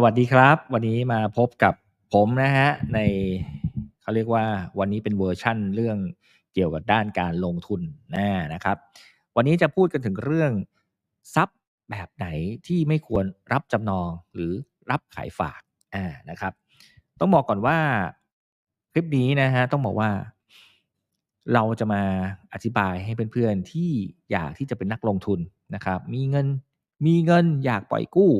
สวัสดีครับ วันนี้มาพบกับผมนะฮะในเขาเรียกว่าวันนี้เป็นเวอร์ชั่นเรื่องเกี่ยวกับด้านการลงทุนนะนะครับ วันนี้จะพูดกันถึงเรื่องทรัพย์แบบไหนที่ไม่ควรรับจำนองหรือรับขายฝากอ่านะครับ ต้องบอกก่อนว่าคลิปนี้นะฮะต้องบอกว่า เราจะมาอธิบายให้เพื่อนๆที่อยากที่จะเป็นนักลงทุนนะครับ มีเงินมีเงินอยากปล่อยกู้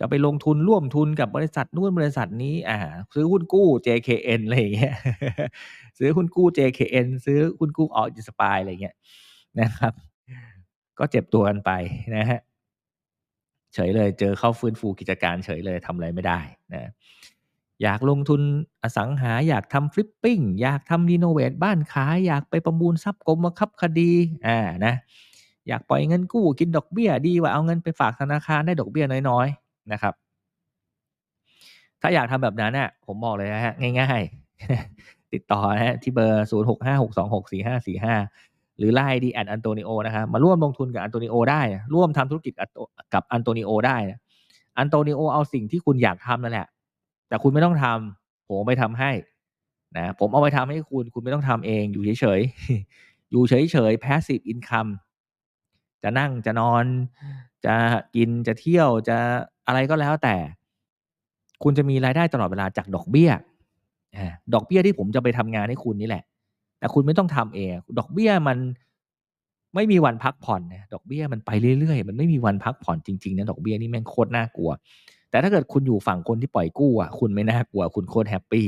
จะไปลงทุนร่วมทุนกับบริษัทนู้นบริษัทนี้ อ่า ซื้อหุ้นกู้ JKN อะไรอย่างเงี้ยซื้อหุ้นกู้ JKN ซื้อหุ้นกู้ออจิสปายอะไรเงี้ยนะครับ ก็เจ็บตัวกันไปนะฮะเฉยเลย เจอเข้าฟื้นฟูกิจการเฉยเลยทำอะไรไม่ได้นะอยากลงทุนอสังหาอยากทำฟลิปปิ้งอยากทำรีโนเวทบ้านขาย อยากไปประมูลทรัพย์กรมคับคดีอ่านะอยากปล่อยเงินกู้กินดอกเบี้ยดีกว่าเอาเงินไปฝากธนาคารได้ดอกเบี้ยน้อย นะครับ ถ้าอยากทำแบบนั้นเนี่ยผมบอกเลยนะฮะง่ายๆ ติดต่อนะฮะที่เบอร์ 0 6 5 6 2 6 4 5 4 5 หรือไลน์ดีแอดอันโตนิโอนะครับมาร่วมลงทุนกับอันโตนิโอได้ ร่วมทำธุรกิจกับอันโตนิโอได้อันโตนิโอเอาสิ่งที่คุณอยากทำนั่นแหละ แต่คุณไม่ต้องทำผมไปทำให้นะผมเอาไปทำให้คุณคุณไม่ต้องทำเองอยู่เฉยๆ อยู่เฉยๆ passive income จะนั่งจะนอน จะกินจะเที่ยวจะ อะไรก็แล้วแต่ คุณจะมีรายได้ตลอดเวลาจากดอกเบี้ยดอกเบี้ยที่ผมจะไปทำงานให้คุณนี่แหละ แต่คุณไม่ต้องทำเอง ดอกเบี้ยมันไม่มีวันพักผ่อนนะดอกเบี้ยมันไปเรื่อยๆ มันไม่มีวันพักผ่อนจริงๆนะดอกเบี้ยนี่แม่งโคตรน่ากลัว แต่ถ้าเกิดคุณอยู่ฝั่งคนที่ปล่อยกู้อะคุณไม่น่ากลัว คุณโคตรแฮปปี้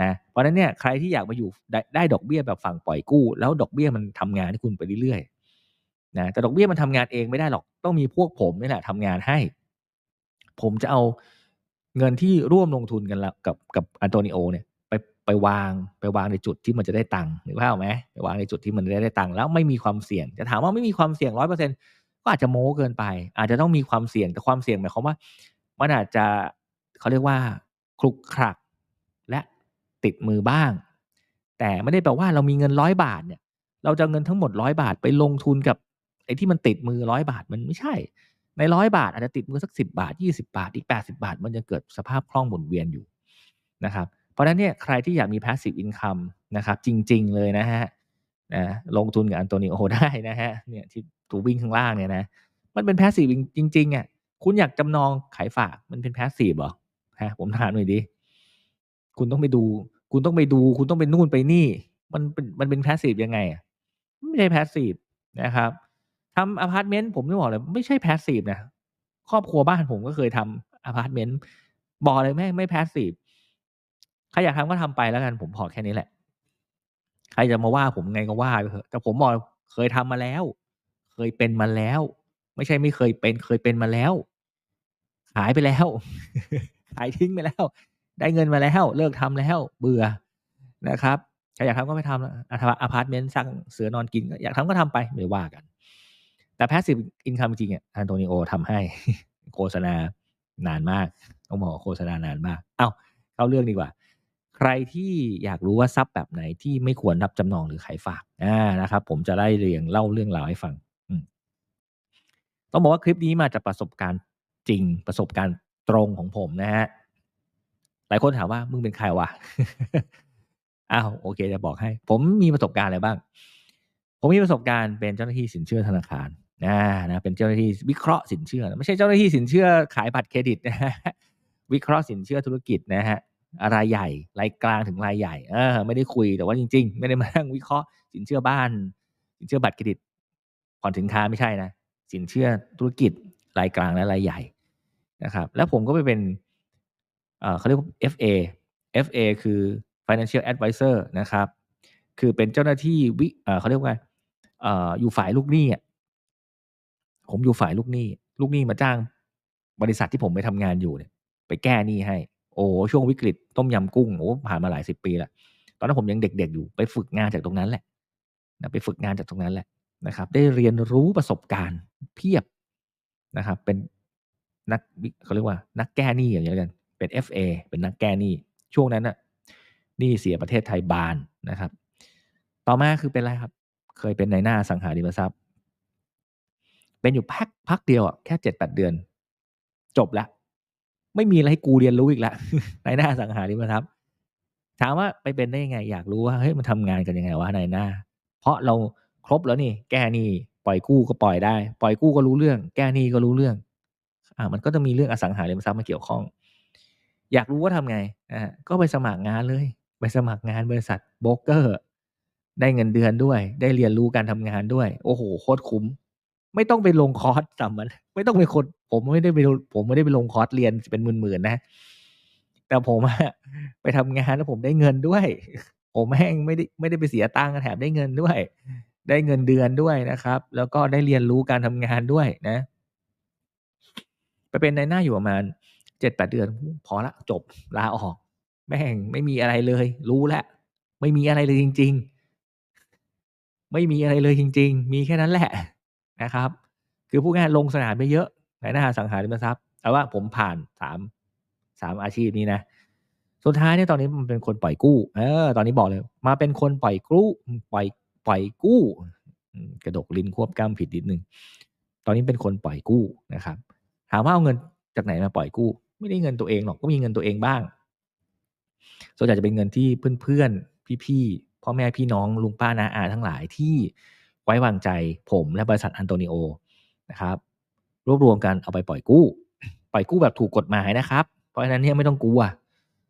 นะเพราะฉะนั้นเนี่ยใครที่อยากมาอยู่ได้ได้ดอกเบี้ยแบบฝั่งปล่อยกู้ แล้วดอกเบี้ยมันทำงานให้คุณไปเรื่อยๆนะแต่ดอกเบี้ยมันทำงานเองไม่ได้หรอกต้องมีพวกผมนี่แหละทำงานให้ ผมจะเอาเงินที่ร่วมลงทุนกันล้วกับกับอันโตนิโอเนี่ยไปไปวางไปวางในจุดที่มันจะได้ตังค์หรือเปล่าไหมไปวางในจุดที่มันได้ได้ตังค์แล้วไม่มีความเสี่ยง จะถามว่าไม่มีความเสี่ยงร้อยเปอร์เซ็นก็อาจจะโม้เกินไป อาจจะต้องมีความเสี่ยงแต่ความเสี่ยงหมายความว่ามันอาจจะเขาเรียกว่าคลุกคลักและติดมือบ้าง แต่ไม่ได้แปลว่าเรามีเงินร้อยบาทเนี่ย เราจะเงินทั้งหมดร้อยบาทไปลงทุนกับไอ้ที่มันติดมือร้อยบาทมันไม่ใช่ ในร้อยบาทอาจจะติดมือสักสิบาทยี่สิบาท อีกแปดสิบาท มันจะเกิดสภาพคล่องหมุนเวียนอยู่นะครับเพราะฉะนั้นเนี่ยใครที่อยากมี passive income นะครับจริง ๆ เลยนะฮะนะลงทุนกับอันโตนิโอได้นะฮะเนี่ยที่ถูวิ่งข้างล่างเนี่ยนะมันเป็น passive จริงๆอะคุณอยากจำนองขายฝากมันเป็น passive เหรอฮะผมถามหน่อยดิคุณต้องไปดู คุณต้องไปดู คุณต้องไปนู่นไปนี่ มันเป็นมันเป็น passive ยังไง ไม่ใช่ passive นะครับ ทำอพาร์ตเมนต์ผมจะบอกเลย ไม่ใช่ passive นะครอบครัวบ้านผมก็เคยทำอพาร์ตเมนต์บอกเลยไม่ไม่ passive ใครอยากทำก็ทำไปแล้วกันผมพอแค่นี้แหละ ใครจะมาว่าผมไงก็ว่าไปเถอะแต่ผมบอกเคยทำมาแล้ว เคยเป็นมาแล้ว ไม่ใช่ไม่เคยเป็น เคยเป็นมาแล้ว ขายไปแล้ว ขายทิ้งไปแล้ว ได้เงินมาแล้ว เลิกทำแล้ว เบื่อนะครับใครอยากทำก็ไปทำแล้วอพาร์ตเมนต์สร้างเสือนอนกินอยากทำก็ทำไปไม่ว่ากัน แต่แพสซีฟอินคัมจริงอะอันโตนิโอทำให้โฆษณานานมากต้องบอกโฆษณานานมาก เอ้าเข้าเรื่องดีกว่า ใครที่อยากรู้ว่าทรัพย์แบบไหนที่ไม่ควรรับจำนองหรือขายฝากอ่านะครับ ผมจะไล่เรียงเล่าเรื่องราวให้ฟังต้องบอกว่าคลิปนี้มาจากประสบการณ์จริงประสบการณ์ตรงของผมนะฮะหลายคนถามว่ามึงเป็นใครวะอ้าวโอเคจะบอกให้ ผมมีประสบการณ์อะไรบ้าง ผมมีประสบการณ์เป็นเจ้าหน้าที่สินเชื่อธนาคาร นะนะเป็นเจ้าหน้าที่วิเคราะห์สินเชื่อ ไม่ใช่เจ้าหน้าที่สินเชื่อขายบัตรเครดิตนะฮะวิเคราะห์สินเชื่อธุรกิจนะฮะรายใหญ่รายกลางถึงรายใหญ่เออไม่ได้คุยแต่ว่าจริง ๆ ไม่ได้มานั่งวิเคราะห์สินเชื่อบ้าน สินเชื่อบัตรเครดิตผ่อนสินค้าไม่ใช่นะสินเชื่อธุรกิจรายกลางและรายใหญ่นะครับ แล้วผมก็ไปเป็นเออเขาเรียกว่า FA FA คือ Financial Advisor นะครับ คือเป็นเจ้าหน้าที่วิเออเขาเรียกว่าเอออยู่ฝ่ายลูกหนี้ ผมอยู่ฝ่ายลูกหนี้ลูกหนี้มาจ้างบริษัทที่ผมไปทำงานอยู่เนี่ย ไปแก้หนี้ให้ โอ้ช่วงวิกฤตต้มยำกุ้งโอ้ผ่านมาหลายสิบปีล้วตอนนั้นผมยังเด็ก ๆ อยู่ไปฝึกงานจากตรงนั้นแหละนะไปฝึกงานจากตรงนั้นแหละนะครับ ได้เรียนรู้ประสบการณ์เพียบนะครับ เป็นนักเขาเรียกว่านักแก้หนี้อย่างเงี้ยกันเป็น FA เป็นนักแก้หนี้ช่วงนั้นน่ะหนี้เสียประเทศไทยบานนะครับ ต่อมาคือเป็นอะไรครับ เคยเป็นในหน้าสังหาริมทรัพย์ เป็นอยู่พักพักเดียวอะแค่เจ็ดแปดเดือน จบละไม่มีอะไรให้กูเรียนรู้อีกแล้วนหน้าสังหาริมทรัพย์ถามว่าไปเป็นได้ยังไง อยากรู้ว่าเฮ้ยมันทำงานกันยังไงวะในหน้า เพราะเราครบแล้วนี่ แก้นี้ปล่อยกู้ก็ปล่อยได้ ปล่อยกู้ก็รู้เรื่อง แก้นี้ก็รู้เรื่อง อ่า มันก็จะมีเรื่องอสังหาริมทรัพย์มาเกี่ยวข้อง อยากรู้ว่าทำไงอ่าก็ไปสมัครงานเลย ไปสมัครงานบริษัทโบรกเกอร์ได้เงินเดือนด้วย ได้เรียนรู้การทำงานด้วย โอ้โฮโคตรคุ้ม ไม่ต้องไปลงคอร์สสำมันไม่ต้องเป็นคนผมไม่ได้ไปผมไม่ได้ไปลงคอร์สเรียนเป็นหมื่นๆนะ แต่ผมไปทำงานแล้วผมได้เงินด้วย ผมแม่งไม่ได้ไม่ได้ไปเสียตังค์แถมได้เงินด้วย ได้เงินเดือนด้วยนะครับ แล้วก็ได้เรียนรู้การทำงานด้วยนะ ไปเป็นนายหน้าอยู่ประมาณ7-8เดือน พอล้วจบลาออก แม่งไม่มีอะไรเลย รู้แล้วไม่มีอะไรเลยจริง ๆ ไม่มีอะไรเลยจริง ๆ มีแค่นั้นแหละ นะครับ คือพูดง่ายลงสนามไปเยอะในาหน้าสังหาริมทรัพย์แต่ว่าผมผ่าน3 3อาชีพนี้นะสุดท้ายเนี่ยตอนนี้มาเป็นคนปล่อยกู้เออตอนนี้บอกเลย มาเป็นคนปล่อยกู้ปล่อยปล่อยกู้ กระดกลิ้นควบกล้ำผิดนิดนึงตอนนี้เป็นคนปล่อยกู้นะครับ ถามว่าเอาเงินจากไหนมาปล่อยกู้ ไม่ได้เงินตัวเองหรอกก็มีเงินตัวเองบ้าง ส่วนใหญ่จะเป็นเงินที่เพื่อนๆพี่ๆพ่อแม่พี่น้องลุงป้าน้าอาทั้งหลายที่ ไว้วางใจผมและบริษัท Antonio นะครับรวบรวมกันเอาไปปล่อยกู้ ปล่อยกู้แบบถูกกฎหมายนะครับ เพราะฉะนั้นเนี่ยไม่ต้องกลัว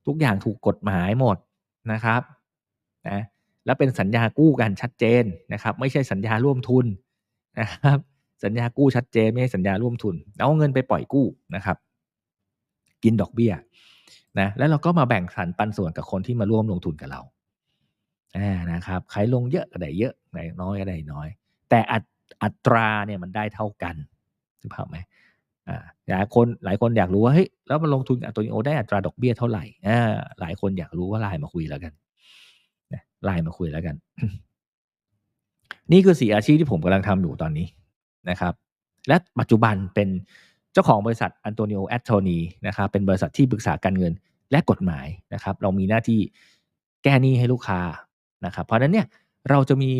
ทุกอย่างถูกกฎหมายหมดนะครับนะแล้วเป็นสัญญากู้กันชัดเจนนะครับ ไม่ใช่สัญญาร่วมทุนนะครับ สัญญากู้ชัดเจนไม่ใช่สัญญาร่วมทุนเอาเงินไปปล่อยกู้นะครับ กินดอกเบี้ยนะแล้วเราก็มาแบ่งสรรปันส่วนกับคนที่มาร่วมลงทุนกับเราอานะครับ ใครลงเยอะก็ได้เยอะ ใครน้อยก็ได้น้อย แต่อัตราเนี่ยมันได้เท่ากันนึกภาพไหมอ่าหลายคนหลายคนอยากรู้ว่าเฮ้ยแล้วมาลงทุนกับ Antonio ได้อัตราดอกเบี้ยเท่าไหร่?อาหลายคนอยากรู้ก็ LINE มาคุยแล้วกันนะ LINE มาคุยแล้วกัน นี่คือ4อาชีพที่ผมกำลังทำอยู่ตอนนี้นะครับ และปัจจุบันเป็นเจ้าของบริษัท Antonio Attorney นะครับเป็นบริษัทที่ปรึกษาการเงินและกฎหมายนะครับ เรามีหน้าที่แก้หนี้ให้ลูกค้านะครับ เพราะนั้นเนี่ยเราจะมี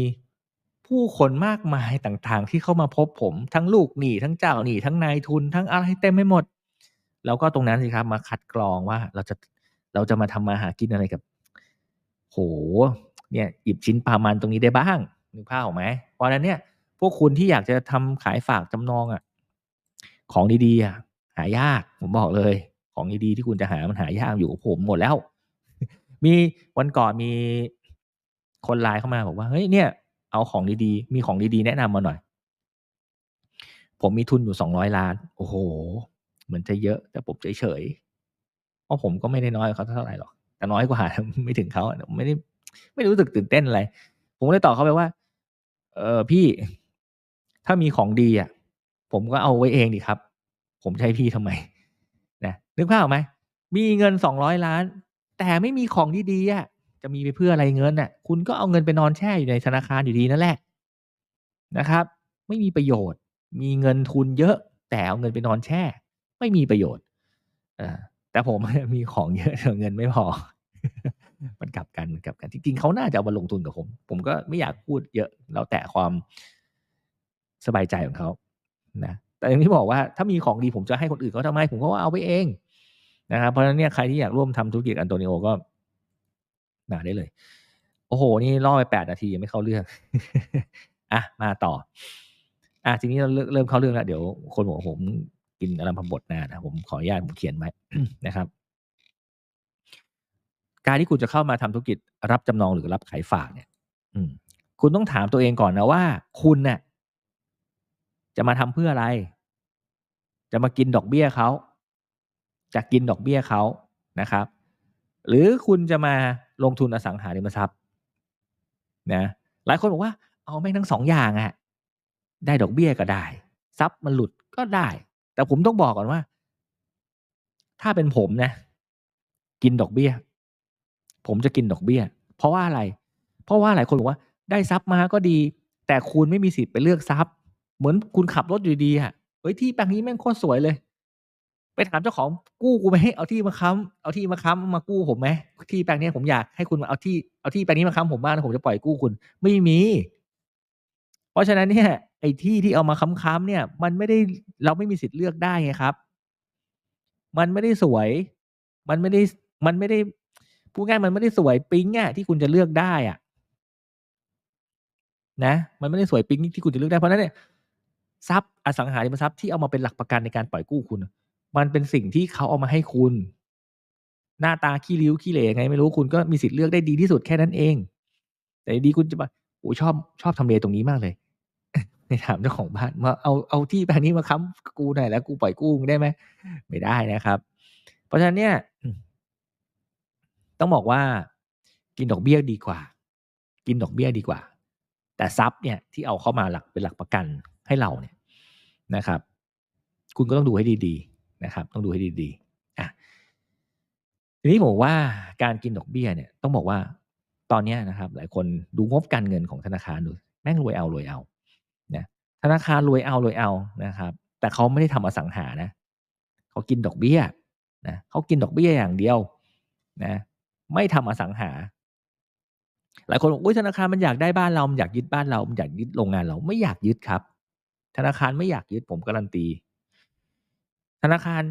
ผู้คนมากมายต่างๆ ที่เข้ามาพบผมทั้งลูกหนี้ทั้งเจ้าหนี้ทั้งนายทุนทั้งอะไรเต็มไปหมดเราก็ตรงนั้นสิครับมาคัดกรองว่าเราจะเราจะมาทำมาหากินอะไรกับโอ้โฮเนี่ยหยิบชิ้นปลามันตรงนี้ได้บ้างนึกภาพออกไหมเพราะนั้นเนี่ย พวกคุณที่อยากจะทำขายฝากจำนองอะของดีๆอะหายากผมบอกเลย ของดีๆที่คุณจะหามันหายากอยู่ผมหมดแล้ว มีวันก่อนมีคน LINE เข้ามาบอกว่าเฮ้ยเนี่ย เอาของดีๆ มีของดีๆ แนะนำมาหน่อย ผมมีทุนอยู่200,000,000โอ้โฮเหมือนจะเยอะแต่ผมเฉยๆเพราะผมก็ไม่ได้น้อยเขาเท่าไหร่หรอก แต่น้อยกว่าไม่ถึงเขาไม่ได้ไม่รู้สึกตื่นเต้นอะไร ผมเลยตอบเขาไปว่า เอ่อพี่ถ้ามีของดีอะ ผมก็เอาไว้เองสิครับ ผมให้พี่ทำไมนะนึกภาพออกไหมมีเงิน200,000,000แต่ไม่มีของดีๆอะ จะมีไปเพื่ออะไรเงินน่ะคุณก็เอาเงินไปนอนแช่อยู่ในธนาคารอยู่ดีนั่นแหละนะครับ ไม่มีประโยชน์ มีเงินทุนเยอะแต่เอาเงินไปนอนแช่ ไม่มีประโยชน์อาแต่ผมมีของเยอะแต่เงินไม่พอ มันกลับกันมันกลับกันจริงๆเขาน่าจะเอามาลงทุนกับผม ผมก็ไม่อยากพูดเยอะแล้วแต่ความสบายใจของเขานะแต่อย่างที่บอกว่าถ้ามีของดีผมจะให้คนอื่นเขาทำไมผมก็เอาไปเองนะครับเพราะฉะนั้นเนี่ยใครที่อยากร่วมทำธุรกิจ Antonio ก็ มาได้เลย โอ้โฮนี่ล่อไป8นาทียังไม่เข้าเรื่องอะมาต่ออาทีนี้เราเริ่มเข้าเรื่องแล้วเดี๋ยวคนบอกว่าผมกินอรัมภบทนานะผมขออนุญาตผมเขียนไว้นะครับ การที่คุณจะเข้ามาทำธุรกิจรับจำนองหรือรับขายฝากเนี่ย อืม คุณต้องถามตัวเองก่อนนะว่า คุณเน่ะจะมาทำเพื่ออะไร จะมากินดอกเบี้ยเขาจะกินดอกเบี้ยเขานะครับ หรือคุณจะมา ลงทุนอสังหาริมทรัพย์นะหลายคนบอกว่าเอาแม่งทั้ง2องอย่างอะได้ดอกเบี้ยก็ได้ทรัพย์มันหลุดก็ได้ แต่ผมต้องบอกก่อนว่า ถ้าเป็นผมนะ กินดอกเบี้ย ผมจะกินดอกเบี้ย เพราะว่าอะไร เพราะว่าหลายคนบอกว่า ได้ทรัพย์มาก็ดี แต่คุณไม่มีสิทธิ์ไปเลือกทรัพย์ เหมือนคุณขับรถอยู่ดีอะเฮ้ยที่แปลงนี้แม่งโคตรสวยเลย ไปถามเจ้าของกู้กูไหมเอาที่มาค้ำเอาที่มาค้ำมากู้ผมไหมที่แปลงนี้ผมอยากให้คุณมาเอาที่เอาที่แปลงนี้มาค้ำผมบ้างผมจะปล่อยกู้คุณไม่มี เพราะฉะนั้นเนี่ยไอ้ที่ที่เอามาค้ำๆเนี่ย มันไม่ได้เราไม่มีสิทธิ์เลือกได้ไงครับ มันไม่ได้สวย มันไม่ได้มันไม่ได้พูดง่ายมันไม่ได้สวยปิ๊งอะที่คุณจะเลือกได้อะนะ มันไม่ได้สวยปิ๊งที่คุณจะเลือกได้เพราะนั้นเนี่ยทรัพย์อสังหาริมทรัพย์ที่เอามาเป็นหลักประกันในการปล่อยกู้คุณ มันเป็นสิ่งที่เขาเอามาให้คุณ หน้าตาขี้ริ้วขี้เหร่ยังไงไม่รู้คุณก็มีสิทธิ์เลือกได้ดีที่สุดแค่นั้นเอง แต่ดีคุณจะมาโอ้ชอบชอบทำเลตรงนี้มากเลยไปถามเจ้าของบ้านว่า"เอาเอาที่แปลงนี้มาค้ำกูหน่อยแล้วกูปล่อยกู้ได้ไหม?"ไม่ได้นะครับ เพราะฉะนั้นเนี่ย ต้องบอกว่า กินดอกเบี้ยดีกว่า กินดอกเบี้ยดีกว่า แต่ทรัพย์เนี่ยที่เอาเข้ามาหลักเป็นหลักประกันให้เราเนี่ยนะครับ คุณก็ต้องดูให้ดีๆ นะครับ ต้องดูให้ดีๆอะทีนี้ผมว่าการกินดอกเบี้ยเนี่ยต้องบอกว่าตอนนี้นะครับ หลายคนดูงบการเงินของธนาคารดูแม่งรวยเอาๆนะธนาคารรวยเอาๆนะครับ แต่เขาไม่ได้ทำอสังหานะเขากินดอกเบี้ยนะเขากินดอกเบี้ยอย่างเดียวนะไม่ทำอสังหา หลายคนบอก"อุ๊ยธนาคารมันอยากได้บ้านเรา มันอยากยึดบ้านเรา มันอยากยึดโรงงานเรา"ไม่อยากยึดครับ ธนาคารไม่อยากยึดผมการันตี ธนาคาร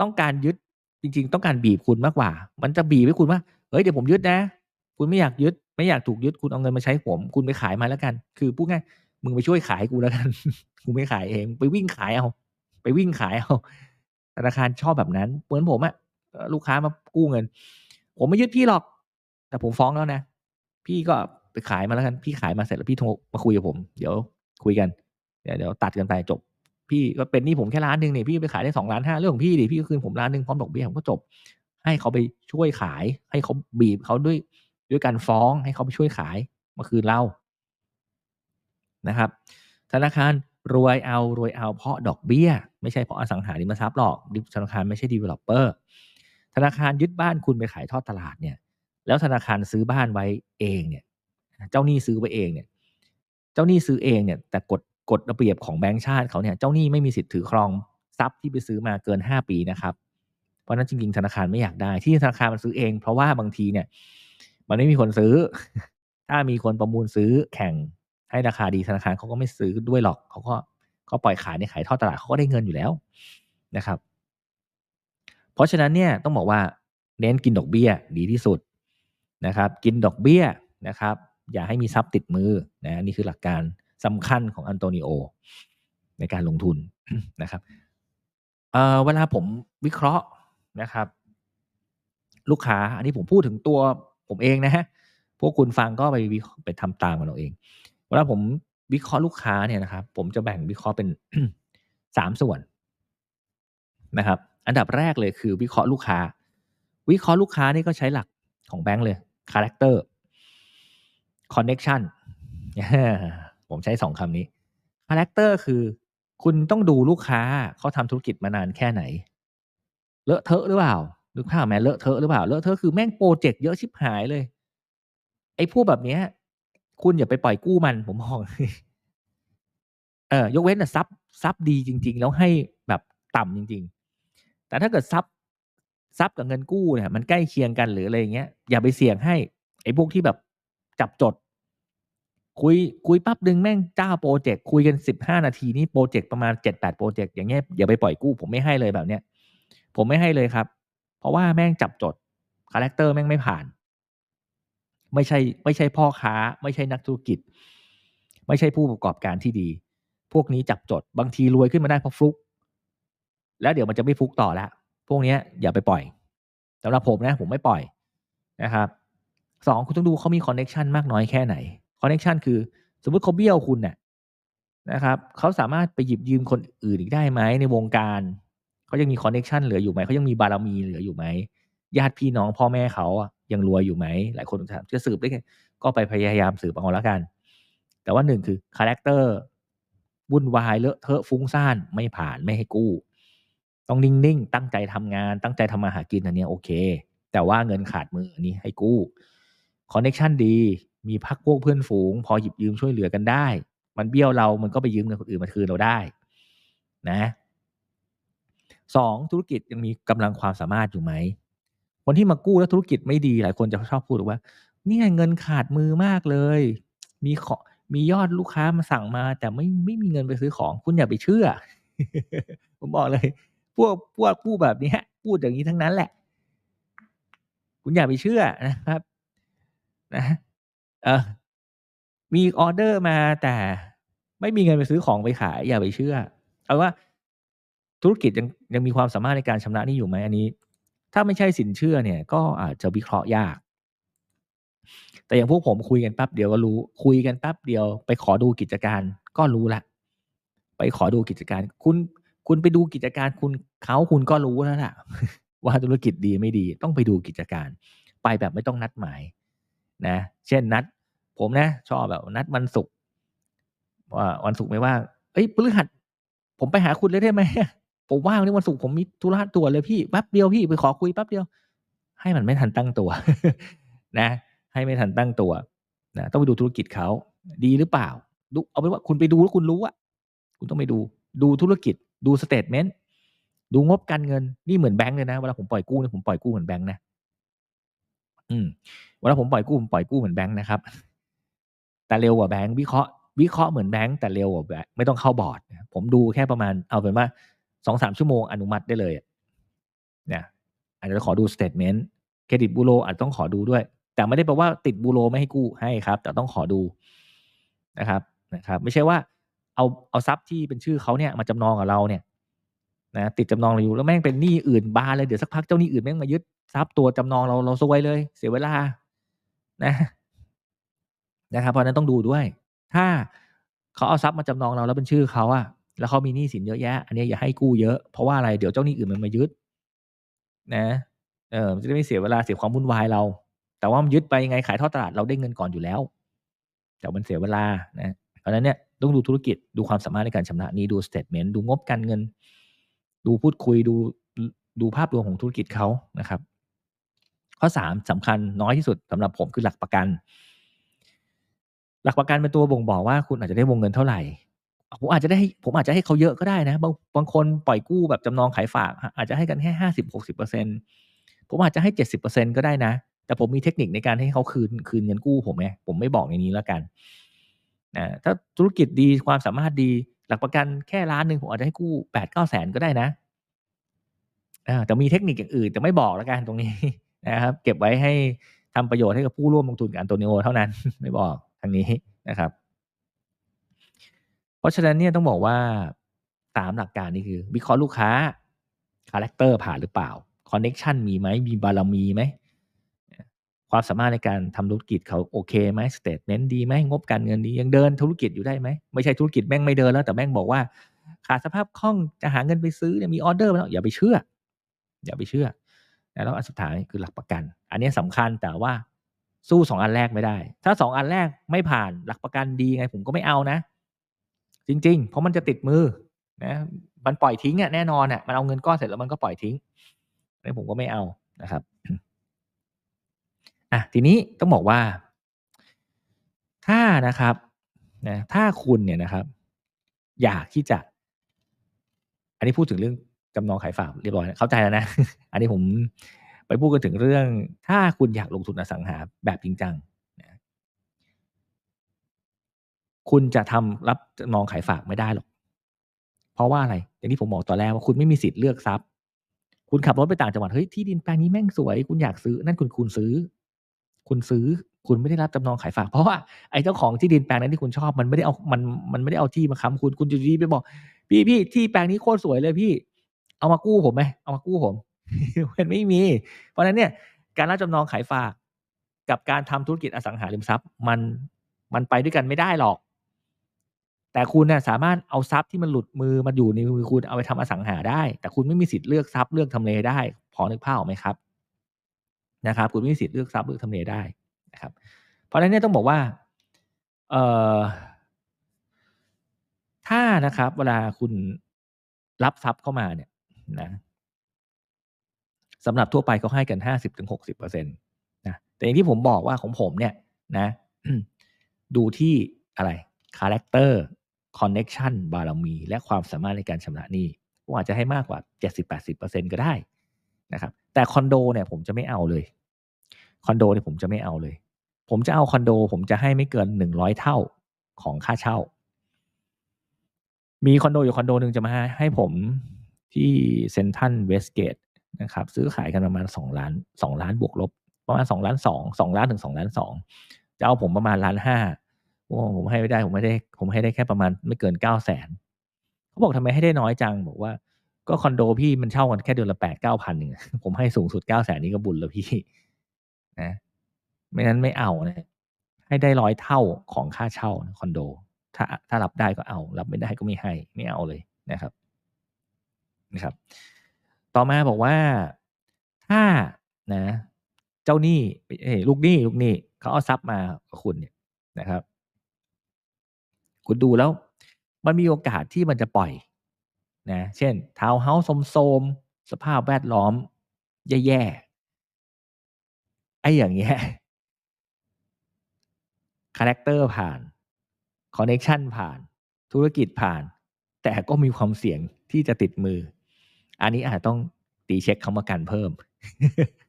ต้องการยึดจริง ๆ ต้องการบีบคุณมากกว่า มันจะบีบให้คุณว่า"เฮ้ยเดี๋ยวผมยึดนะ คุณไม่อยากยึด ไม่อยากถูกยึดคุณเอาเงินมาใช้ผม คุณไปขายมาแล้วกัน"คือพูดง่าย"มึงไปช่วยขายกูแล้วกันกูไม่ขายเอง ไปวิ่งขายเอา ไปวิ่งขายเอา"ธนาคารชอบแบบนั้น เหมือนผมอะลูกค้ามากู้เงิน"ผมไม่ยึดพี่หรอก แต่ผมฟ้องแล้วนะ พี่ก็ไปขายมาแล้วกัน พี่ขายมาเสร็จแล้วพี่โทรมาคุยกับผม เดี๋ยวคุยกัน เดี๋ยวเดี๋ยวตัดกันไปจบ พี่ก็เป็นนี้ผมแค่1,000,000นี่ยพี่ไปขายได้2,500,000เรื่องของพี่สิพี่ก็คืนผม1,000,000พร้อมดอกเบี้ยผมก็จบ"ให้เขาไปช่วยขาย ให้เขาบีบเขาด้วยด้วยการฟ้องให้เขาไปช่วยขายมาคืนเรานะครับ ธนาคารรวยเอารวยเอาเพราะดอกเบี้ย ไม่ใช่เพราะอสังหาริมทรัพย์หรอกธนาคารไม่ใช่ developer ธนาคารยึดบ้านคุณไปขายทอดตลาดเนี่ย แล้วธนาคารซื้อบ้านไว้เองเนี่ย เจ้าหนี้ซื้อไว้เองเนี่ย เจ้าหนี้ซื้อเองเนี่ย แต่กฎ กฎระเบียบของแบงก์ชาติเขาเนี่ยเจ้าหนี้ไม่มีสิทธิ์ถือครองทรัพย์ที่ไปซื้อมาเกิน 5 ปีนะครับ เพราะนั้นจริงๆธนาคารไม่อยากได้ที่ธนาคารมันซื้อเอง เพราะว่าบางทีเนี่ย มันไม่มีคนซื้อ ถ้ามีคนประมูลซื้อแข่งให้ราคาดีธนาคารเขาก็ไม่ซื้อด้วยหรอกเขาก็ก็ปล่อยขายในขายทอดตลาดเขาก็ได้เงินอยู่แล้วนะครับ เพราะฉะนั้นเนี่ยต้องบอกว่าเน้นกินดอกเบี้ยดีที่สุดนะครับ กินดอกเบี้ยนะครับ อย่าให้มีทรัพย์ติดมือนะนี่คือหลักการ สำคัญของอันโตนิโอในการลงทุนนะครับเเวลาผมวิเคราะห์นะครับ ลูกค้าอันนี้ผมพูดถึงตัวผมเองนะฮะพวกคุณฟังก็ไปไปทำตามกันเอาเอง เวลาผมวิเคราะห์ลูกค้าเนี่ยนะครับ ผมจะแบ่งวิเคราะห์เป็น3ส่วนนะครับ อันดับแรกเลยคือวิเคราะห์ลูกค้า วิเคราะห์ลูกค้านี่ก็ใช้หลักของแบงก์เลยคาแรกเตอร์คอนเน็กชัน ผมใช้2คำนี้คาแรกเตอร์คือ คุณต้องดูลูกค้าเขาทำธุรกิจมานานแค่ไหน เลอะเทอะหรือเปล่านึกภาพออกไหมเลอะเทอะหรือเปล่าเลอะเทอะคือแม่งพรเจกต์เยอะชิบหายเลย ไอ้พวกแบบเนี้ย คุณอย่าไปปล่อยกู้มัน ผมบอกเออยกเว้นแต่ทรัพย์ทรัพย์ดีจริง ๆ แล้วให้แบบต่ำจริง ๆ แต่ถ้าเกิดทรัพย์ทรัพย์กับเงินกู้เนี่ย มันใกล้เคียงกันหรืออะไรอย่างเงี้ยอย่าไปเสี่ยงให้ ไอ้พวกที่แบบจับจด คุยคุยแป๊บหนึ่งแม่งเจ้าพรเจกต์คุยกัน15นาทีนี่พรเจกต์ประมาณ7-8พรเจกต์อย่างเงี้ยอย่าไปปล่อยกู้ผมไม่ให้เลยแบบเนี้ยผมไม่ให้เลยครับ เพราะว่าแม่งจับจดคาแรกเตอร์แม่งไม่ผ่าน ไม่ใช่ไม่ใช่พ่อค้า ไม่ใช่นักธุรกิจ ไม่ใช่ผู้ประกอบการที่ดี พวกนี้จับจดบางทีรวยขึ้นมาได้เพราะฟลุก แล้วเดี๋ยวมันจะไม่ฟลุกต่อแล้วพวกเนี้ยอย่าไปปล่อยสำหรับผมนะผมไม่ปล่อยนะครับ2คุณต้องดูเขามีคอนเน็กชันมากน้อยแค่ไหน คอนเน็กชันคือ สมมติเขาเบี้ยวคุณน่ะนะครับเขาสามารถไปหยิบยืมคนอื่นอีกได้ไหมในวงการเขายังมีคอนเน็กชันเหลืออยู่ไหมเขายังมีบารมีเหลืออยู่ไหมญาติพี่น้องพ่อแม่เขาอะยังรวยอยู่ไหมหลายคนถามจะสืบได้ไงก็ไปพยายามสืบเอาล้วกัน แต่ว่า1คือคาแรกเตอร์วุ่นวายเลอะเทอะฟุ้งซ่านไม่ผ่านไม่ให้กู้ ต้องนิ่งๆ ตั้งใจทำงานตั้งใจทำมาหากินอันนี้โอเค แต่ว่าเงินขาดมืออันนี้ให้กู้คอนเน็กชันดี มีพรรคพวกเพื่อนฝูง พอหยิบยืมช่วยเหลือกันได้ มันเบี้ยวเรา มันก็ไปยืมเงินคนอื่นมาคืนเราได้ นะ2ธุรกิจยังมีกำลังความสามารถอยู่ไหมคนที่มากู้แล้วธุรกิจไม่ดีหลายคนจะชอบพูดว่า"เนี่ยเงินขาดมือมากเลย มีขอมียอดลูกค้ามาสั่งมา แต่ไม่ไม่มีเงินไปซื้อของ"คุณอย่าไปเชื่อ ผมบอกเลย พวกพวกผู้แบบนี้พูดอย่างนี้ทั้งนั้นแหละ คุณอย่าไปเชื่อนะครับ นะ เออมีออเดอร์มาแต่ไม่มีเงินไปซื้อของไปขาย อย่าไปเชื่อ เอาว่าธุรกิจยังยังมีความสามารถในการชำระนี้อยู่ไหมอันนี้ ถ้าไม่ใช่สินเชื่อเนี่ย ก็อาจจะวิเคราะห์ยาก แต่อย่างพวกผมคุยกันแป๊บเดียวก็รู้ คุยกันแป๊บเดียว ไปขอดูกิจการก็รู้ละไปขอดูกิจการ คุณคุณไปดูกิจการคุณเขาคุณก็รู้แล้วล่ะ ว่าธุรกิจดีไม่ดี ต้องไปดูกิจการ ไปแบบไม่ต้องนัดหมาย นะเช่นนัด ผมนะ ชอบแบบนัดวันศุกร์ว่าวันศุกร์ไม่ว่างเอ้ยพฤหัส ผมไปหาคุณเลยได้ไหมผมว่างในวันศุกร์ผมมีธุระตัวเลยพี่แป๊บเดียวพี่ไปขอคุยแป๊บเดียว ให้มันไม่ทันตั้งตัว นะ ให้ไม่ทันตั้งตัวนะต้องไปดูธุรกิจเขาดีหรือเปล่าดูเอาเป็นว่าคุณไปดูแล้วคุณรู้อะคุณต้องไปดูดูธุรกิจ ดูสเตทเมนต์ดูงบการเงินนี่เหมือนแบงค์เลยนะเวลาผมปล่อยกู้เนี่ยผมปล่อยกู้เหมือนแบงค์นะ อืมเวลาผมปล่อยกู้ผมปล่อยกู้เหมือนแบงค์นะครับ แต่เร็วกว่าแบงค์วิเคราะห์วิเคราะห์เหมือนแบงค์แต่เร็วกว่าแบงค์ไม่ต้องเข้าบอร์ด ผมดูแค่ประมาณเอาเป็นว่าสองสามชั่วโมงอนุมัติได้เลยเนี่ยอาจจะขอดูสเตทเมนต์เครดิตบูโรอาจต้องขอดูด้วย แต่ไม่ได้แปลว่าติดบูโรไม่ให้กู้ให้ครับ แต่ต้องขอดูนะครับนะครับ ไม่ใช่ว่าเอาเอาทรัพย์ที่เป็นชื่อเขาเนี่ยมาจำนองกับเราเนี่ยนะติดจำนองเราอยู่แล้วแม่งเป็นหนี้อื่นบานเลยเดี๋ยวสักพักเจ้าหนี้อื่นแม่งมายึด ทรัพย์ตัวจำนองเราเราซวยเลย เสียเวลานะนะครับเพราะนั้นต้องดูด้วย ถ้าเขาเอาทรัพย์มาจำนองเราแล้วเป็นชื่อเขาอะแล้วเขามีหนี้สินเยอะแยะ อันนี้อย่าให้กู้เยอะเพราะว่าอะไรเดี๋ยวเจ้าหนี้อื่นมันมายึด นะ เออมันจะได้ไม่เสียเวลาเสียความวุ่นวายเรา แต่ว่ามันยึดไปยังไงขายทอดตลาดเราได้เงินก่อนอยู่แล้วแต่มันเสียเวลานะเพราะนั้นเนี่ยต้องดูธุรกิจดูความสามารถในการชำระนี้ดูสเตทเมนต์ดูงบการเงิน ดูพูดคุยดูดูภาพรวมของธุรกิจเขานะครับ ข้อสามสำคัญน้อยที่สุดสำหรับผมคือหลักประกัน หลักประกันเป็นตัวบ่งบอกว่าคุณอาจจะได้วงเงินเท่าไหร่ผมอาจจะได้ผมอาจจะให้เขาเยอะก็ได้นะบางบางคนปล่อยกู้แบบจำนองขายฝาก อาจจะให้กันแค่ห้าสิบหกสิบเปอร์เซ็นผมอาจจะให้เจ็ดสิบเปอร์เซ็นก็ได้นะ แต่ผมมีเทคนิคในการให้เขาคืนคืนเงินกู้ผมไงผมไม่บอกในนี้แล้วกันนะถ้าธุรกิจดีความสามารถดีหลักประกันแค่ล้านหนึ่งผมอาจจะให้กู้แปดเก้าแสนก็ได้นะแต่มีเทคนิคอย่างอื่นจะไม่บอกแล้วกันตรงนี้ นะครับ เก็บไว้ให้ทำประโยชน์ให้กับผู้ร่วมลงทุนกับอันโตนิโอเท่านั้นไม่บอกทางนี้นะครับ เพราะฉะนั้นเนี่ยต้องบอกว่าสามหลักการนี้คือ วิเคราะห์ลูกค้าคาแรคเตอร์ผ่านหรือเปล่าคอนเน็ชันมีไหมมีบารมีไหมความสามารถในการทำธุรกิจเขาโอเคไหมสเตทเมนต์ดีไหมงบการเงินดียังเดินธุรกิจอยู่ได้ไหมไม่ใช่ธุรกิจแม่งไม่เดินแล้ว แต่แม่งบอกว่าขาดสภาพคล่องจะหาเงินไปซื้อเนี่ยมีออเดอร์แล้วอย่าไปเชื่อ อย่าไปเชื่อ แล้วอันสุดท้ายคือหลักประกัน อันนี้สำคัญแต่ว่าสู้สองอันแรกไม่ได้ ถ้าสองอันแรกไม่ผ่านหลักประกันดีไงผมก็ไม่เอานะ จริง ๆ เพราะมันจะติดมือนะมันปล่อยทิ้งอะแน่นอนอะมันเอาเงินก้อนเสร็จแล้วมันก็ปล่อยทิ้งนี่ผมก็ไม่เอานะครับอะทีนี้ต้องบอกว่า ถ้านะครับนะถ้าคุณเนี่ยนะครับ อยากที่จะ อันนี้พูดถึงเรื่อง จำนองขายฝากเรียบร้อยเข้าใจแล้วนะ อันนี้ผมไปพูดกันถึงเรื่อง ถ้าคุณอยากลงทุนอสังหาแบบจริงจังนะคุณจะทำรับจำนองขายฝากไม่ได้หรอก เพราะว่าอะไร อย่างที่ผมบอกตอนแรกว่าคุณไม่มีสิทธิ์เลือกทรัพย์ คุณขับรถไปต่างจังหวัดเฮ้ยที่ดินแปลงนี้แม่งสวย คุณอยากซื้อนั่นคุณคุณซื้อ คุณซื้อคุณไม่ได้รับจำนองขายฝาก เพราะว่าไอ้เจ้าของที่ดินแปลงนั้นที่คุณชอบมันไม่ได้เอามันมันไม่ได้เอาที่มาค้ำคุณคุณอยู่ดีไปบอก พี่พี่ที่แปลงนี้โคตรสวยเลยพี่ เอามากู้ผมไหมเอามากู้ผมมันไม่มี เพราะนั้นเนี่ยการรับจำนองขายฝากกับการทำธุรกิจอสังหาริมทรัพย์มันมันไปด้วยกันไม่ได้หรอก แต่คุณเนี่ยสามารถเอาทรัพย์ที่มันหลุดมือมาอยู่ในมือคุณเอาไปทำอสังหาได้ แต่คุณไม่มีสิทธิ์เลือกทรัพย์เลือกทำเลได้พอนึกภาพออกไหมครับนะครับ คุณไม่มีสิทธิ์เลือกทรัพย์เลือกทำเลได้นะครับ เพราะฉะนั้นเนี่ยต้องบอกว่าเอ่อถ้านะครับ เวลาคุณรับทรัพย์เข้ามาเนี่ย นะสำหรับทั่วไปเขาให้กันห้าสิบถึงหกสิบเปอร์เซ็นตนะแต่อย่างที่ผมบอกว่าของผมเนี่ยนะดูที่อะไรคาแรคเตอร์คอนเน็ชันบารมี และความสามารถในการชำระหนี้ผมอาจจะให้มากกว่าเจ็ดสิบแปดสิบเปอร์เซ็นก็ได้นะครับแต่คอนโดเนี่ยผมจะไม่เอาเลยคอนโดเนี่ยผมจะไม่เอาเลย ผมจะเอาคอนโด ผมจะให้ไม่เกินหนึ่งร้อยเท่าของค่าเช่า มีคอนโดอยู่คอนโดหนึ่งจะมาให้ผม ที่เซนทันเวสเกตนะครับซื้อขายกันประมาณ 2 ล้าน 2 ล้านบวกลบ ประมาณ 2 ล้าน 2 2 ล้านถึง 2 ล้าน 2 จะเอาผมประมาณล้านห้าโอ้ผมให้ไม่ได้ผมไม่ได้ผมให้ได้แค่ประมาณไม่เกิน9แสนเขาบอกทำไมให้ได้น้อยจังบอกว่าก็คอนโดพี่มันเช่ากันแค่เดือนละแปดเก้าพันเองผมให้สูงสุดเก้าแสนนี้ก็บุญแล้วพี่นะไม่นั้นไม่เอานะให้ได้ร้อยเท่าของค่าเช่าคอนโด ถ้าถ้ารับได้ก็เอา รับไม่ได้ก็ไม่ให้ไม่เอาเลยนะครับ นะครับ ต่อมาบอกว่าถ้านะ เจ้าหนี้ลูกหนี้ลูกหนี้เขาเอาทรัพย์มาคุณเนี่ยนะครับ คุณดูแล้ว มันมีโอกาสที่มันจะปล่อย นะ เช่นทาวน์เฮาส์โสมๆสภาพแวดล้อม แย่ๆไอ้อย่างเงี้ยคาแรคเตอร์ผ่านคอนเน็ชันผ่าน ธุรกิจผ่าน แต่ก็มีความเสี่ยงที่จะติดมือ อันนี้อาจต้องตีเช็คคำประกันเพิ่ม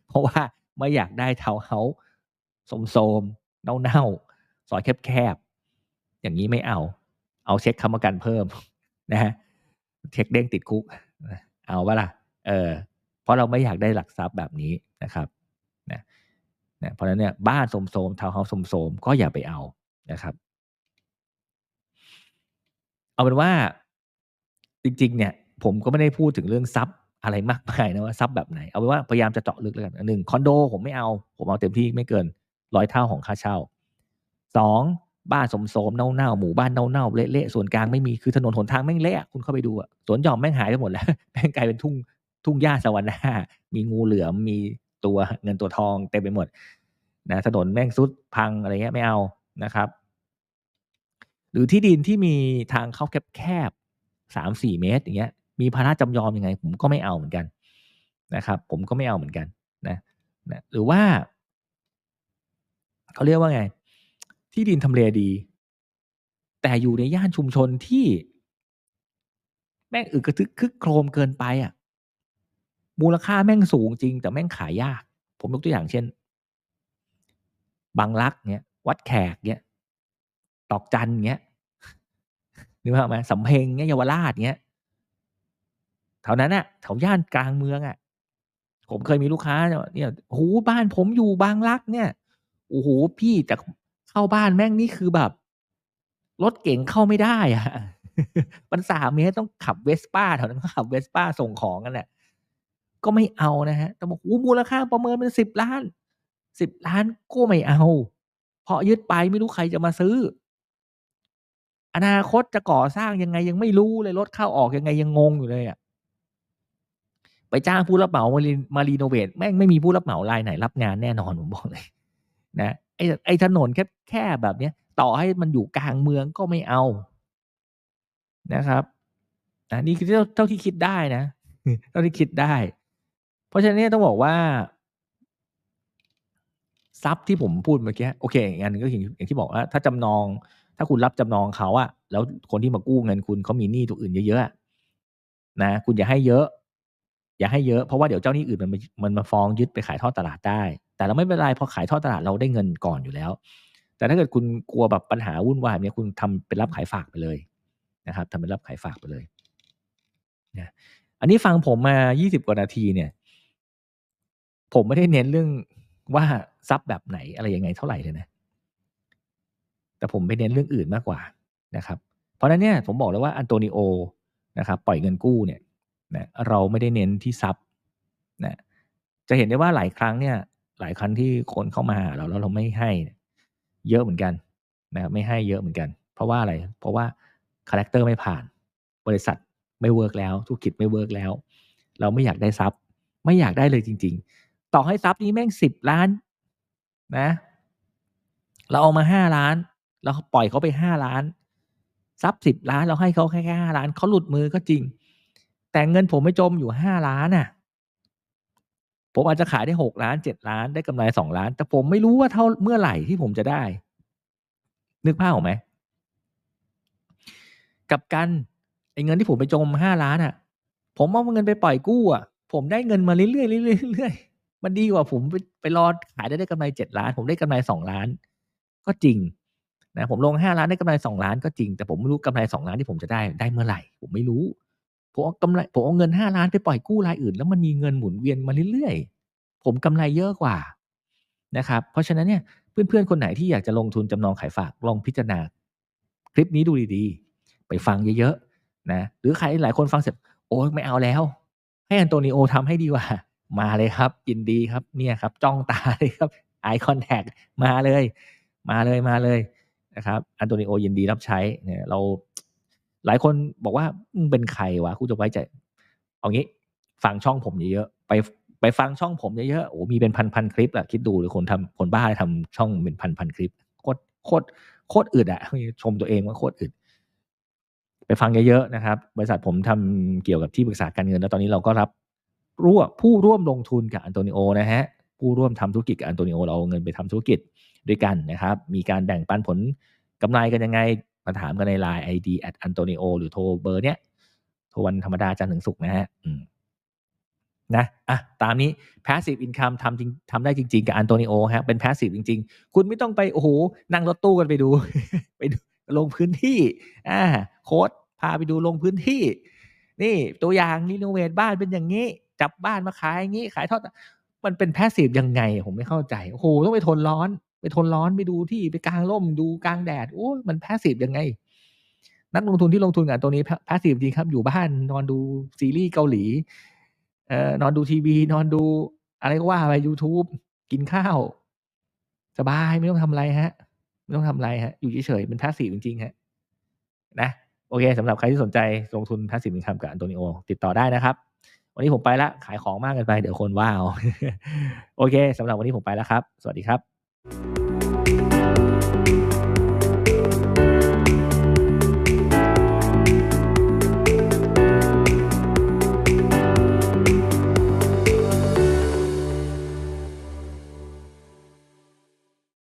เพราะว่าไม่อยากได้เทาเฮาโสมๆเน่าๆซอยแคบๆอย่างนี้ไม่เอา เอาเช็คคำประกันเพิ่มนะฮะเช็คเด้งติดคุก เอาวะล่ะเออเพราะเราไม่อยากได้หลักทรัพย์แบบนี้นะครับนะนะเพราะฉะนั้นเนี่ยบ้านสมโสมทาวน์เฮาส์สมโสมก็อย่าไปเอานะครับ เอาเป็นว่าจริง ๆ เนี่ย ผมก็ไม่ได้พูดถึงเรื่องทรัพย์อะไรมากมายนะว่าทรัพย์แบบไหน เอาเป็นว่าพยายามจะเจาะลึกแล้วกันหนึ่งคอนโดผมไม่เอา ผมเอาเต็มที่ไม่เกินร้อยเท่าของค่าเช่าสองบ้านสมโสมเน่าๆหมู่บ้านเน่าๆเละๆส่วนกลางไม่มีคือถนนหนทางแม่งเละคุณเข้าไปดูอะสวนหย่อมแม่งหายไปหมดแล้วแม่งกลายเป็นทุ่งทุ่งหญ้าสวรรค์มีงูเหลือมมีตัวเงินตัวทองเต็มไปหมดนะถนนแม่งซุดพังอะไรเงี้ยไม่เอานะครับ หรือที่ดินที่มีทางเข้าแคบๆสามสี่เมตรอย่างเงี้ย มีภาระจำยอมยังไง ผมก็ไม่เอาเหมือนกันนะครับ ผมก็ไม่เอาเหมือนกันนะนะหรือว่าเขาเรียกว่าไง ที่ดินทำเลดี แต่อยู่ในย่านชุมชนที่ แม่งอึกระทึกคึกโครมเกินไปอะ มูลค่าแม่งสูงจริง แต่แม่งขายยาก ผมยกตัวอย่างเช่น บางรักเนี้ย วัดแขกเนี้ยตอกจันเนี้ยนึกภาพไหมสำเพ็งเนี้ยเยาวราชเนี้ย ถวนั้นอะแถวย่านกลางเมืองอะ ผมเคยมีลูกค้าเนี่ยโหบ้านผมอยู่บางรักเนี่ยโอ้โหพี่แต่เข้าบ้านแม่งนี่คือแบบรถเก่งเข้าไม่ได้อะมันสามเมตรต้องขับเวสป้าแถวนั้นขับเวสป้าส่งของกันแหละก็ไม่เอานะฮะแต่บอกโอ้มูลค่าประเมินเป็นสิบล้านสิบล้านก็ไม่เอา เพราะยึดไปไม่รู้ใครจะมาซื้อ อนาคตจะก่อสร้างยังไงยังไม่รู้เลยรถเข้าออกยังไงยังงงอยู่เลยอะ่ะ ไปจ้างผู้รับเหมามามารีโนเวทแม่งไม่มีผู้รับเหมารายไหนรับงานแน่นอนผมบอกเลยนะไอ้ไอ้ถนนแค่แค่แบบเนี้ย ต่อให้มันอยู่กลางเมืองก็ไม่เอานะครับนะนี่คือเท่าที่คิดได้นะเท่าที่คิดได้ เพราะฉะนั้นต้องบอกว่าทรัพย์ที่ผมพูดเมื่อกี้โอเคอีกอันนึงก็อย่างที่บอกว่า ถ้าจำนอง ถ้าคุณรับจำนองเขาอะแล้วคนที่มากู้เงินคุณเขามีหนี้ตัวอื่นเยอะๆนะคุณอย่าให้เยอะ อย่าให้เยอะเพราะว่าเดี๋ยวเจ้าหนี้อื่นมันมันมาฟ้องยึดไปขายทอดตลาดได้ แต่เราไม่เป็นไรพอขายทอดตลาดเราได้เงินก่อนอยู่แล้ว แต่ถ้าเกิดคุณกลัวแบบปัญหาวุ่นวายเนี่ยคุณทำเป็นรับขายฝากไปเลยนะครับทำเป็นรับขายฝากไปเลยนะอันนี้ฟังผมมา 20 กว่านาทีเนี่ย ผมไม่ได้เน้นเรื่องว่าซับแบบไหนอะไรยังไงเท่าไหร่เลยนะ แต่ผมไปเน้นเรื่องอื่นมากกว่านะครับ เพราะนั้นเนี่ยผมบอกแล้วว่าอันโตนิโอนะครับ ปล่อยเงินกู้เนี่ย นะเราไม่ได้เน้นที่ซับนะจะเห็นได้ว่าหลายครั้งเนี่ยหลายครั้งที่คนเข้ามาหาเราแล้วเราไม่ให้เยอะเหมือนกันนะครับไม่ให้เยอะเหมือนกัน เพราะว่าอะไร เพราะว่าคาแรคเตอร์ไม่ผ่าน บริษัทไม่เวิร์กแล้วธุรกิจไม่เวิร์กแล้ว เราไม่อยากได้ทรัพย์ไม่อยากได้เลยจริง ๆ ต่อให้ทรัพย์นี้แม่งสิบล้านนะ เราเอามาห้าล้าน เราปล่อยเขาไปห้าล้านทรัพย์สิบล้านเราให้เขาแค่แค่ห้าล้านเขาหลุดมือก็จริง แต่เงินผมไม่จมอยู่ห้าล้านอะ ผมอาจจะขายได้หกล้านเจ็ดล้านได้กำไรสองล้าน แต่ผมไม่รู้ว่าเท่าเมื่อไหร่ที่ผมจะได้ นึกภาพออกไหมกับกันไอ้เงินที่ผมไปจมห้าล้านอะ ผมเอาเงินไปปล่อยกู้อะ ผมได้เงินมาเรื่อยๆเรื่อยๆเรื่อยๆมันดีกว่าผมไปไปรอขายได้ได้กำไรเจ็ดล้าน ผมได้กำไรสองล้าน ก็จริงนะผมลงห้าล้านได้กำไรสองล้านก็จริง แต่ผมไม่รู้กำไรสองล้านที่ผมจะได้ได้เมื่อไหร่ ผมไม่รู้ ผมเอากำไรผมเอาเงิน5ล้านไปปล่อยกู้รายอื่น แล้วมันมีเงินหมุนเวียนมาเรื่อยๆ ผมกำไรเยอะกว่านะครับ เพราะฉะนั้นเนี่ยเพื่อนๆ คนไหนที่อยากจะลงทุนจำนองขายฝากลองพิจารณา คลิปนี้ดูดีๆ ไปฟังเยอะๆนะหรือใครหลายคนฟังเสร็จโอ้ยไม่เอาแล้ว ให้อันโตนิโอทำให้ดีกว่า มาเลยครับ ยินดีครับเนี่ยครับ จ้องตาเลยครับ eye contact มาเลย มาเลยมาเลยนะครับ อันโตนิโอยินดีรับใช้เนี่ยเรา หลายคนบอกว่ามึงเป็นใครวะกูจะไว้ใจเอางี้ฟังช่องผมเยอะๆไปไปฟังช่องผมเยอะๆโอ้มีเป็นพันๆคลิปอะคิดดูเลยคนทำคนบ้าทำช่องเป็นพันๆคลิปโคตรโคตรโคตรอึดอะชมตัวเองว่าโคตรอึดไปฟังเยอะๆนะครับ บริษัทผมทำเกี่ยวกับที่ปรึกษาการเงิน แล้วตอนนี้เราก็รับร่วมผู้ร่วมลงทุนกับอันโตนิโอนะฮะผู้ร่วมทำธุรกิจกับอันโตนิโอเราเอาเงินไปทำธุรกิจด้วยกันนะครับ มีการแบ่งปันผลกำไรกันยังไง มาถามกันใน Line ID at Antonio หรือโทรเบอร์เนี้ยโทรวันธรรมดาจันทร์ถึงศุกร์นะฮะนะอะตามนี้ passive income ทำจริงทำได้จริง ๆ กับอันโตนิโอฮะเป็น passive จริง ๆ คุณไม่ต้องไป โอ้โห นั่งรถตู้กันไปดู ไปดูลงพื้นที่อ่าโค้ดพาไปดูลงพื้นที่ นี่ตัวอย่างรีโนเวทบ้านเป็นอย่างนี้ จับบ้านมาขายอย่างนี้ ขายทอด มันเป็น passive ยังไง ผมไม่เข้าใจ โอ้โห ต้องไปทนร้อน ไปทนร้อนไปดูที่ไปกลางร่มดูกลางแดดโอ้มัน passive ยังไง นักลงทุนที่ลงทุนกับตัวนี้ passive จริงครับ อยู่บ้านนอนดูซีรีส์เกาหลีเอ่อนอนดูทีวี นอนดูอะไรก็ว่าไปยูทูบกินข้าว สบายไม่ต้องทำอะไรฮะ ไม่ต้องทำอะไรฮะ อยู่เฉยๆเป็น passive จริงๆฮะนะโอเคสำหรับใครที่สนใจลงทุน passive income กับอันโตนิโอ ติดต่อได้นะครับ วันนี้ผมไปละขายของมากเกินไป เดี๋ยวคนว่าเอาโอเคสำหรับวันนี้ผมไปแล้วครับ สวัสดีครับ Thank you